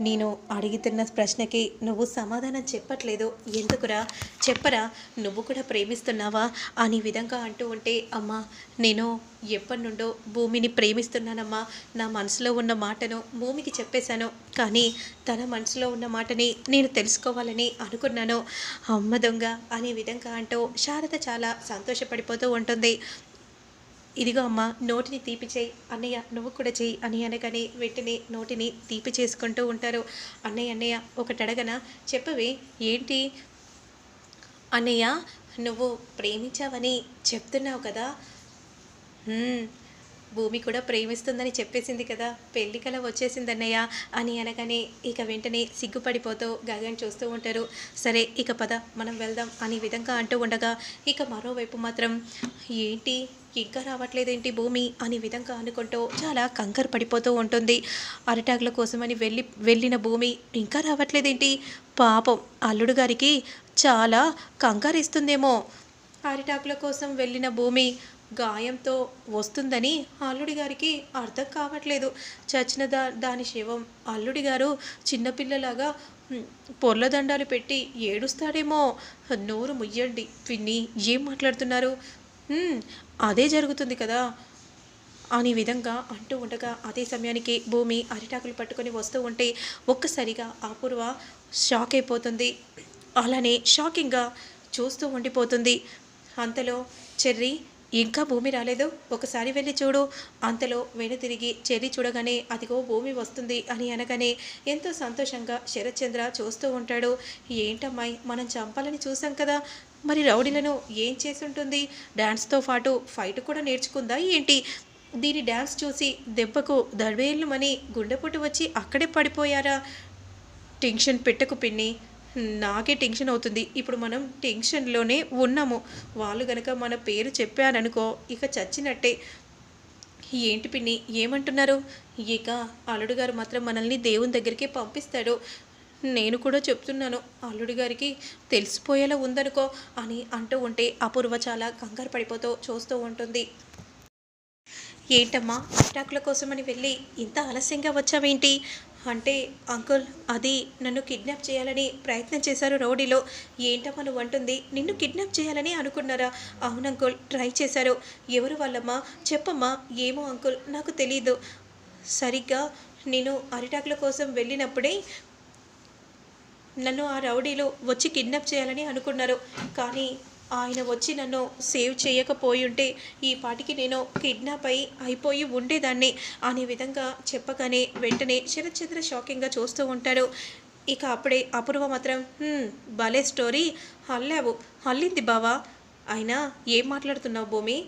నేను అడుగుతున్న ప్రశ్నకి నువ్వు సమాధానం చెప్పట్లేదు. ఎందుకురా? చెప్పరా? నువ్వు కూడా ప్రేమిస్తున్నావా? అని విధంగా అంటూ ఉంటే అమ్మా నేను ఎప్పటి నుండో భూమిని ప్రేమిస్తున్నానమ్మా. నా మనసులో ఉన్న మాటను భూమికి చెప్పేశాను. కానీ తన మనసులో ఉన్న మాటని నేను తెలుసుకోవాలని అనుకున్నాను. అమ్మ దొంగ అనే విధంగా అంటూ శారద చాలా సంతోషపడిపోతూ ఉంటుంది. ఇదిగో అమ్మ నోటిని తీపి చేయి. అన్నయ్య నువ్వు కూడా చేయి. అని అనగానే వెంటనే నోటిని తీపి చేసుకుంటూ ఉంటారు. అన్నయ్య అన్నయ్య ఒకటి అడగనా చెప్పవే ఏంటి? అన్నయ్య నువ్వు ప్రేమించావని చెప్తున్నావు కదా? భూమి కూడా ప్రేమిస్తుందని చెప్పేసింది కదా. పెళ్ళి కల వచ్చేసిందన్నయ్య అని అనగానే ఇక వెంటనే సిగ్గుపడిపోతూ గగన్ చూస్తూ ఉంటారు. సరే ఇక పద మనం వెళ్దాం అని విధంగా అంటూ ఉండగా ఇక మరోవైపు మాత్రం ఏంటి? ఇంకా రావట్లేదేంటి భూమి? అని విధంగా అనుకుంటూ చాలా కంకర్ పడిపోతూ ఉంటుంది. అరిటాకుల కోసమని వెళ్ళి వెళ్ళిన భూమి ఇంకా రావట్లేదేంటి? పాపం అల్లుడు గారికి చాలా కంగారు ఇస్తుందేమో అరిటాకుల కోసం వెళ్ళిన భూమి గాయంతో వస్తుందని అల్లుడి గారికి అర్థం కావట్లేదు. చచ్చిన దా దాని శవం అల్లుడి గారు చిన్నపిల్లలాగా పొర్లదండాలు పెట్టి ఏడుస్తాడేమో. నోరు ముయ్యండి పిన్ని ఏం మాట్లాడుతున్నారు? అదే జరుగుతుంది కదా. అని విధంగా అంటూ ఉండగా అదే సమయానికి భూమి అరిటాకులు పట్టుకొని వస్తూ ఉంటే ఒక్కసారిగా అపూర్వ షాక్ అయిపోతుంది. అలానే షాకింగ్గా చూస్తూ ఉండిపోతుంది. అంతలో చెర్రీ ఇంకా భూమి రాలేదు. ఒకసారి వెళ్ళి చూడు. అంతలో వెను తిరిగి చెల్లి చూడగానే అదిగో భూమి వస్తుంది అని అనగానే ఎంతో సంతోషంగా శరత్చంద్ర చూస్తూ ఉంటాడు. ఏంటమ్మాయి మనం చంపాలని చూసాం కదా. మరి రౌడీలను ఏం చేసి ఉంటుంది డ్యాన్స్తో పాటు ఫైట్ కూడా నేర్చుకుందా ఏంటి? దీని డ్యాన్స్ చూసి దెబ్బకు దడవేళ్ళమని గుండెపోటు వచ్చి అక్కడే పడిపోయారా? టెన్షన్ పెట్టకు పిన్ని. నాకే టెన్షన్ అవుతుంది. ఇప్పుడు మనం టెన్షన్లోనే ఉన్నాము. వాళ్ళు గనక మన పేరు చెప్పారనుకో ఇక చచ్చినట్టే. ఏంటి పిన్ని ఏమంటున్నారు? ఇక అల్లుడు గారు మాత్రం మనల్ని దేవుని దగ్గరికి పంపిస్తాడు. నేను కూడా చెప్తున్నాను అల్లుడి గారికి తెలిసిపోయేలా ఉందనుకో అని అంటూ ఉంటే అపూర్వ చాలా కంగారు పడిపోతూ చూస్తూ ఉంటుంది. ఏంటమ్మా అటాకుల కోసమని వెళ్ళి ఇంత ఆలస్యంగా వచ్చావేంటి? అంటే అంకుల్ అది నన్ను కిడ్నాప్ చేయాలని ప్రయత్నం చేశారు రౌడీలో. ఏంటమ్మా నువ్వు అంటుంది నిన్ను కిడ్నాప్ చేయాలని అనుకున్నారా? అవును అంకుల్ ట్రై చేశారు. ఎవరు వాళ్ళమ్మా? చెప్పమ్మా. ఏమో అంకుల్ నాకు తెలీదు. సరిగ్గా నేను అరిటాకుల కోసం వెళ్ళినప్పుడే నన్ను ఆ రౌడీలు వచ్చి కిడ్నాప్ చేయాలని అనుకున్నారు. కానీ ఆయన వచ్చి నన్ను సేవ్ చేయకపోయి ఉంటే ఈ పాటికి నేను కిడ్నాప్ అయి అయిపోయి ఉండేదాన్ని అనే విధంగా చెప్పగానే వెంటనే శరత్చంద్ర షాకింగ్గా చూస్తూ ఉంటారు ఇక అప్పుడే అపూర్వ మాత్రం భలే స్టోరీ. హల్లావు. హల్లింది బావా. అయినా ఏం మాట్లాడుతున్నావు భూమి?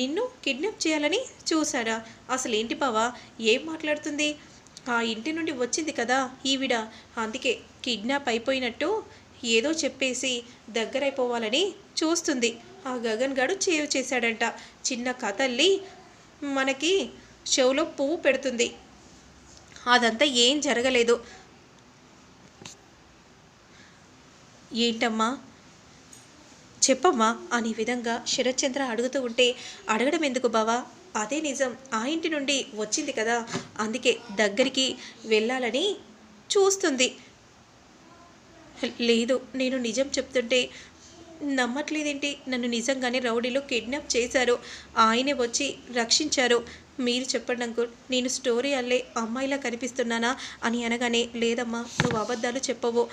నిన్ను కిడ్నాప్ చేయాలని చూసాడా అసలు ఏంటి బావా? ఏం మాట్లాడుతుంది? ఆ ఇంటి నుండి వచ్చింది కదా ఈవిడ. అందుకే కిడ్నాప్ అయిపోయినట్టు ఏదో చెప్పేసి దగ్గరైపోవాలని చూస్తుంది. ఆ గగన్ గడు చేవ్ చేశాడంట. చిన్న కథల్లి మనకి షోలో పువ్వు పెడుతుంది. అదంతా ఏం జరగలేదు. ఏంటమ్మా? చెప్పమ్మా అనే విధంగా శరత్చంద్ర అడుగుతూ ఉంటే అడగడం ఎందుకు బావా? అదే నిజం. ఆ ఇంటి నుండి వచ్చింది కదా. అందుకే దగ్గరికి వెళ్ళాలని చూస్తుంది. లేదు నేను నిజం చెప్తుంటే నమ్మట్లేదేంటి? నన్ను నిజంగానే రౌడీలో కిడ్నాప్ చేశారు. ఆయనే వచ్చి రక్షించారు. మీరు చెప్పండి అంకుల్ నేను స్టోరీ అల్లే అమ్మాయిలా కనిపిస్తున్నానా అని అనగానే లేదమ్మా నువ్వు అబద్ధాలు చెప్పవు.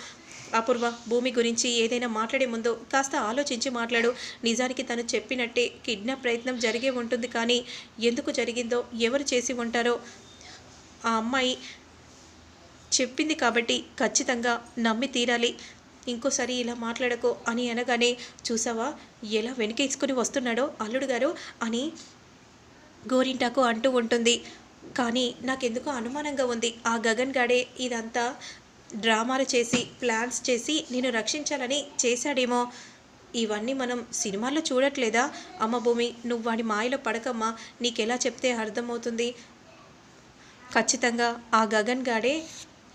అపూర్వ భూమి గురించి ఏదైనా మాట్లాడే ముందు కాస్త ఆలోచించి మాట్లాడు. నిజానికి తను చెప్పినట్టే కిడ్నాప్ ప్రయత్నం జరిగే ఉంటుంది కానీ ఎందుకు జరిగిందో ఎవరు చేసి ఉంటారో? ఆ అమ్మాయి చెప్పింది కాబట్టి ఖచ్చితంగా నమ్మి తీరాలి. ఇంకోసారి ఇలా మాట్లాడకో అని అనగానే చూసావా? ఎలా వెనకేసుకుని వస్తున్నాడో అల్లుడు గారు? అని గోరింటాకు అంటూ ఉంటుంది. కానీ నాకెందుకో అనుమానంగా ఉంది. ఆ గగన్ గాడే ఇదంతా డ్రామాలు చేసి ప్లాన్స్ చేసి నేను రక్షించాలని చేశాడేమో. ఇవన్నీ మనం సినిమాల్లో చూడట్లేదా? అమ్మ భూమి నువ్వు వాడి మాయలో పడకమ్మా. నీకెలా చెప్తే అర్థమవుతుంది? ఖచ్చితంగా ఆ గగన్ గాడే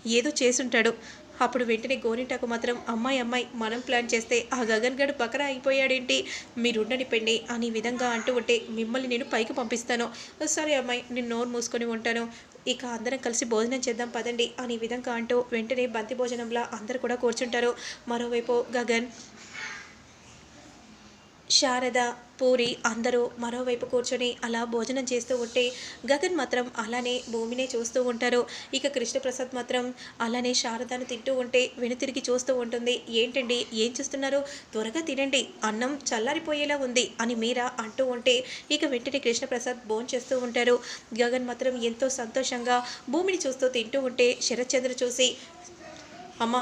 ఏదో చేసుంటాడు. అప్పుడు వెంటనే గోరింటాకు మాత్రం అమ్మాయి అమ్మాయి మనం ప్లాన్ చేస్తే ఆ గగన్ గడు పక్కన అయిపోయాడేంటి? మీరు ఉండని పెండి అని విధంగా అంటూ ఉంటే మిమ్మల్ని నేను పైకి పంపిస్తాను. సరే అమ్మాయి నేను నోరు మూసుకొని ఉంటాను. ఇక అందరం కలిసి భోజనం చేద్దాం పదండి అని విధంగా అంటూ వెంటనే బంతి భోజనంలో అందరు కూడా కూర్చుంటారు. మరోవైపు గగన్ శారద పూరి అందరూ మరోవైపు కూర్చొని అలా భోజనం చేస్తూ ఉంటే గగన్ మాత్రం అలానే భూమినే చూస్తూ ఉంటారు. ఇక కృష్ణప్రసాద్ మాత్రం అలానే శారదను తింటూ ఉంటే వెనుతిరిగి చూస్తూ ఉంటుంది. ఏంటండి? ఏం చూస్తున్నారు? త్వరగా తినండి. అన్నం చల్లారిపోయేలా ఉంది అని మీరా అంటూ ఉంటే ఇక వెంటనే కృష్ణప్రసాద్ భోజనం చేస్తూ ఉంటారు. గగన్ మాత్రం ఎంతో సంతోషంగా భూమిని చూస్తూ తింటూ ఉంటే శరత్చంద్ర చూసి అమ్మ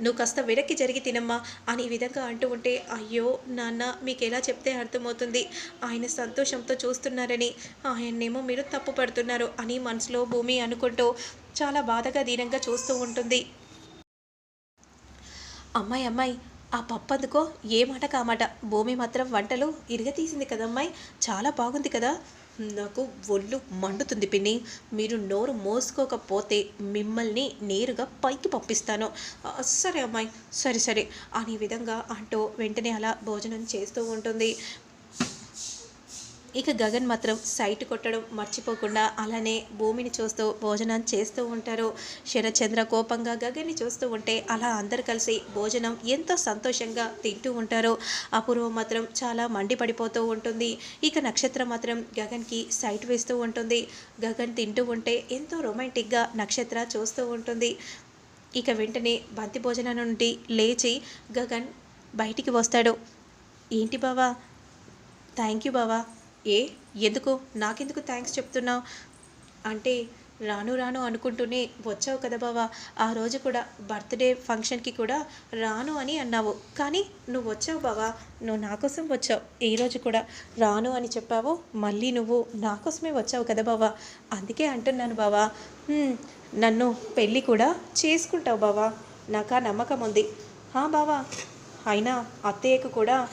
నువ్వు కాస్త వెనక్కి జరిగి తినమ్మా అని ఈ విధంగా అంటూ ఉంటే అయ్యో నాన్న మీకు ఎలా చెప్తే అర్థమవుతుంది? ఆయన సంతోషంతో చూస్తున్నారని. ఆయన్నేమో మీరు తప్పు పడుతున్నారు అని మనసులో భూమి అనుకుంటూ చాలా బాధగా దీనంగా చూస్తూ ఉంటుంది. అమ్మాయి అమ్మాయి ఆ పప్పు అందుకో ఏ మాట కామాట భూమి మాత్రం వంటలు ఇరగతీసింది కదమ్మాయి? చాలా బాగుంది కదా? నాకు ఒళ్ళు మండుతుంది పిన్ని. మీరు నోరు మోసుకోకపోతే మిమ్మల్ని నేరుగా పైకి పంపిస్తాను. సరే అమ్మాయి సరే సరే. అనే విధంగా అంటూ వెంటనే అలా భోజనం చేస్తూ ఉంటుంది. ఇక గగన్ మాత్రం సైట్ కొట్టడం మర్చిపోకుండా అలానే భూమిని చూస్తూ భోజనం చేస్తూ ఉంటారు. శరచంద్ర కోపంగా గగన్ని చూస్తూ ఉంటే అలా అందరు కలిసి భోజనం ఎంతో సంతోషంగా తింటూ ఉంటారు. అపూర్వ మాత్రం చాలా మండిపడిపోతూ ఉంటుంది. ఇక నక్షత్రం మాత్రం గగన్కి సైట్ వేస్తూ ఉంటుంది. గగన్ తింటూ ఉంటే ఎంతో రొమాంటిక్గా నక్షత్ర చూస్తూ ఉంటుంది. ఇక వెంటనే బంతి భోజనం నుండి లేచి గగన్ బయటికి వస్తాడు. ఏంటి బావా? థ్యాంక్ యూ బావా. ఏ ఎందుకు? నాకెందుకు థ్యాంక్స్ చెప్తున్నావు? అంటే రాను రాను అనుకుంటూనే వచ్చావు కదా బావా. ఆ రోజు కూడా బర్త్డే ఫంక్షన్కి కూడా రాను అని అన్నావు. కానీ నువ్వు వచ్చావు బావా. నువ్వు నా కోసం వచ్చావు. ఈ రోజు కూడా రాను అని చెప్పావు. మళ్ళీ నువ్వు నా కోసమే వచ్చావు కదా బావా. అందుకే అంటున్నాను బావా. నన్ను పెళ్ళి కూడా చేసుకుంటావు బావా. నాకు ఆ నమ్మకం ఉంది. బావా. అయినా అత్తయ్యకు కూడా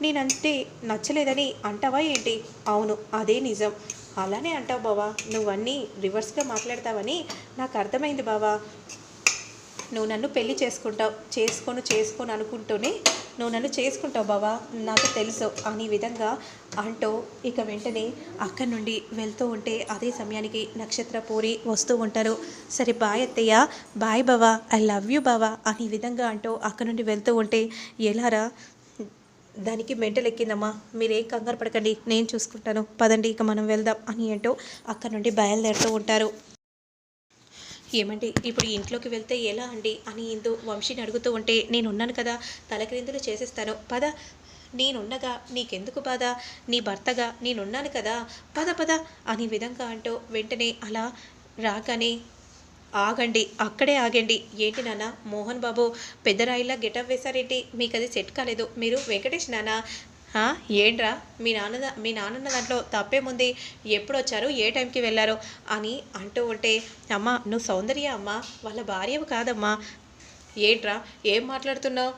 నేనంటే నచ్చలేదని అంటావా ఏంటి? అవును అదే నిజం. అలానే అంటావు బావా. నువ్వన్నీ రివర్స్గా మాట్లాడతావని నాకు అర్థమైంది బావా. నువ్వు నన్ను పెళ్ళి చేసుకుంటావు. చేసుకోను చేసుకోను అనుకుంటూనే నువ్వు నన్ను చేసుకుంటావు బావా. నాకు తెలుసు. అనే విధంగా అంటూ ఇక వెంటనే అక్కడి నుండి వెళ్తూ ఉంటే అదే సమయానికి నక్షత్ర పూరి వస్తూ ఉంటారు. సరే బాయ్ అత్తయ్య. బాయ్ బావా. ఐ లవ్ యూ బావా. అనే విధంగా అంటూ అక్కడి నుండి వెళ్తూ ఉంటే ఎలారా? దానికి మెంటల్ ఎక్కిందమ్మా. మీరేం కంగారు పడకండి నేను చూసుకుంటాను. పదండి ఇక మనం వెళ్దాం అని అంటూ అక్కడ నుండి బయలుదేరుతూ ఉంటారు. ఏమండి ఇప్పుడు ఇంట్లోకి వెళ్తే ఎలా అండి అని ఇందు వంశీని అడుగుతూ ఉంటే నేనున్నాను కదా తలక్రిందులు చేసేస్తాను. పద నేనున్నగా నీకెందుకు బాధ? నీ భర్తగా నేనున్నాను కదా పద పద అనే విధంగా అంటూ వెంటనే అలా రాగానే ఆగండి అక్కడే ఆగండి. ఏంటి నాన్న? మోహన్ బాబు పెద్దరాయిలా గెటప్ వేశారేంటి? మీకు అది సెట్ కాలేదు. మీరు వెంకటేష్ నాన్న? ఏంట్రా? మీ నాన్న మీ నాన్నన్న దాంట్లో తప్పేముంది? ఎప్పుడు వచ్చారు ఏ టైంకి వెళ్ళారు? అని అంటూ ఉంటే అమ్మ నువ్వు సౌందర్య అమ్మ? వాళ్ళ భార్యవు కాదమ్మా. ఏంట్రా? ఏం మాట్లాడుతున్నావు?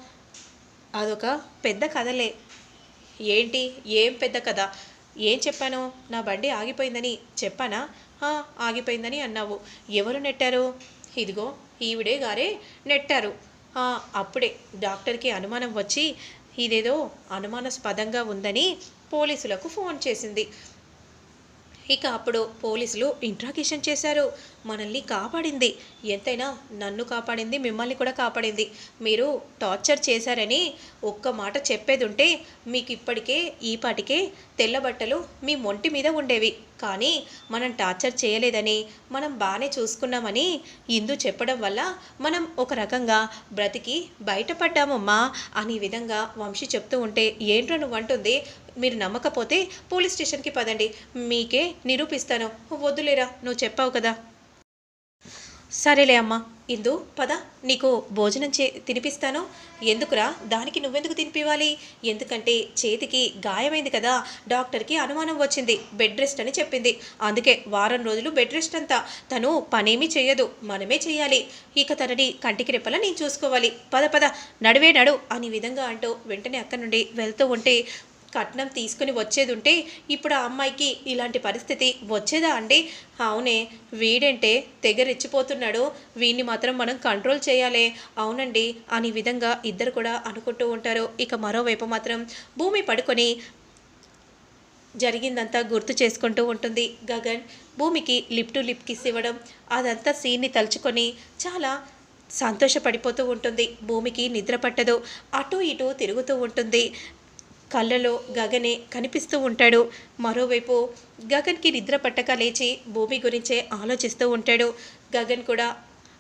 అదొక పెద్ద కథలే. ఏంటి? ఏం పెద్ద కథ? ఏం చెప్పాను? నా బండి ఆగిపోయిందని చెప్పానా? ఆగిపోయిందని అన్నావు. ఎవరు నెట్టారు? ఇదిగో ఈవిడే గారే నెట్టారు. అప్పుడే డాక్టర్కి అనుమానం వచ్చి ఇదేదో అనుమానాస్పదంగా ఉందని పోలీసులకు ఫోన్ చేసింది. ఇక అప్పుడు పోలీసులు ఇంట్రాగేషన్ చేశారు. మనల్ని కాపాడింది. ఎంతైనా నన్ను కాపాడింది మిమ్మల్ని కూడా కాపాడింది. మీరు టార్చర్ చేశారని ఒక్క మాట చెప్పేది ఉంటే మీకు ఇప్పటికే ఈపాటికే తెల్లబట్టలు తెల్ల బట్టలు మీ మొంటి మీద ఉండేవి. కానీ మనం టార్చర్ చేయలేదని మనం బాగానే చూసుకున్నామని ఇందు చెప్పడం వల్ల మనం ఒక రకంగా బ్రతికి బయటపడ్డామమ్మా అనే విధంగా వంశీ చెప్తూ ఉంటే ఏంట్రా నువ్వు అంటుంది మీరు నమ్మకపోతే పోలీస్ స్టేషన్కి పదండి. మీకే నిరూపిస్తాను. వద్దులేరా నువ్వు చెప్పావు కదా. సరేలే అమ్మా. ఇందు పద. నీకు భోజనం చే తినిపిస్తాను. ఎందుకురా? దానికి నువ్వెందుకు తినిపివ్వాలి? ఎందుకంటే చేతికి గాయమైంది కదా. డాక్టర్కి అనుమానం వచ్చింది. బెడ్ రెస్ట్ అని చెప్పింది. అందుకే వారం రోజులు బెడ్ రెస్ట్ అంతా. తను పనేమీ చేయదు మనమే చేయాలి ఇక తనని కంటికి రెప్పలా నేను చూసుకోవాలి. పద పద. నడువే నడు అనే విధంగా అంటూ వెంటనే అక్కడి నుండి వెళ్తూ ఉంటే కట్నం తీసుకుని వచ్చేది ఉంటే ఇప్పుడు ఆ అమ్మాయికి ఇలాంటి పరిస్థితి వచ్చేదా అండి? అవునే వీడంటే తెగరెచ్చిపోతున్నాడు వీడిని మాత్రం మనం కంట్రోల్ చేయాలి. అవునండి అని విధంగా ఇద్దరు కూడా అనుకుంటూ ఉంటారు. ఇక మరోవైపు మాత్రం భూమి పడుకొని జరిగిందంతా గుర్తు చేసుకుంటూ ఉంటుంది. గగన్ భూమికి లిప్ టు లిప్ కిస్ ఇవ్వడం అదంతా సీన్ని తలుచుకొని చాలా సంతోషపడిపోతూ ఉంటుంది. భూమికి నిద్ర పట్టదు. అటు ఇటు తిరుగుతూ ఉంటుంది. కళ్ళలో గగనే కనిపిస్తూ ఉంటాడు. మరోవైపు గగన్కి నిద్ర పట్టక లేచి భూమి గురించే ఆలోచిస్తూ ఉంటాడు. గగన్ కూడా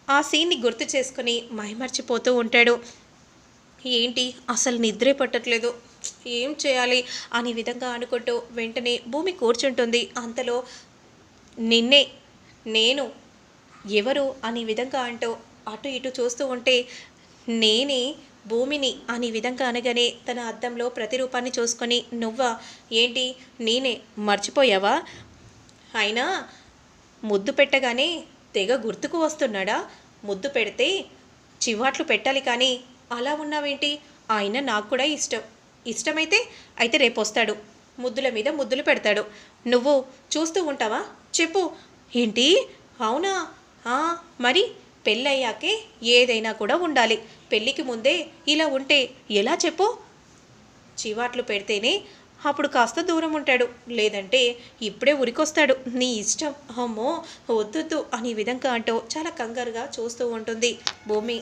ఆ సీన్ని గుర్తు చేసుకుని మైమర్చిపోతూ ఉంటాడు. ఏంటి? అసలు నిద్రే పట్టట్లేదు. ఏం చేయాలి? అనే విధంగా అనుకుంటూ వెంటనే భూమి కూర్చుంటుంది. అంతలో నిన్నే నేను ఎవరు? అనే విధంగా అంటూ అటు ఇటు చూస్తూ ఉంటే నేనే భూమిని అనే విధంగా అనగానే తన అద్దంలో ప్రతిరూపాన్ని చూసుకొని నువ్వా? ఏంటి? నేనే? మర్చిపోయావా? అయినా ముద్దు పెట్టగానే తెగ గుర్తుకు వస్తున్నాడా? ముద్దు పెడితే చివాట్లు పెట్టాలి కానీ అలా ఉన్నావేంటి? ఆయన నాకు కూడా ఇష్టం. ఇష్టమైతే అయితే రేపు వస్తాడు ముద్దుల మీద ముద్దులు పెడతాడు. నువ్వు చూస్తూ ఉంటావా? చెప్పు. ఏంటి? అవునా? ఆ, మరి పెళ్ళయ్యాకే ఏదైనా కూడా ఉండాలి. పెళ్ళికి ముందే ఇలా ఉంటే ఎలా చెప్పు? చివాట్లు పెడితేనే అప్పుడు కాస్త దూరం ఉంటాడు. లేదంటే ఇప్పుడే ఉరికొస్తాడు. నీ ఇష్టం. అమ్మో వద్దొద్దు అని విధంగా అంటూ చాలా కంగారుగా చూస్తూ ఉంటుంది. భూమి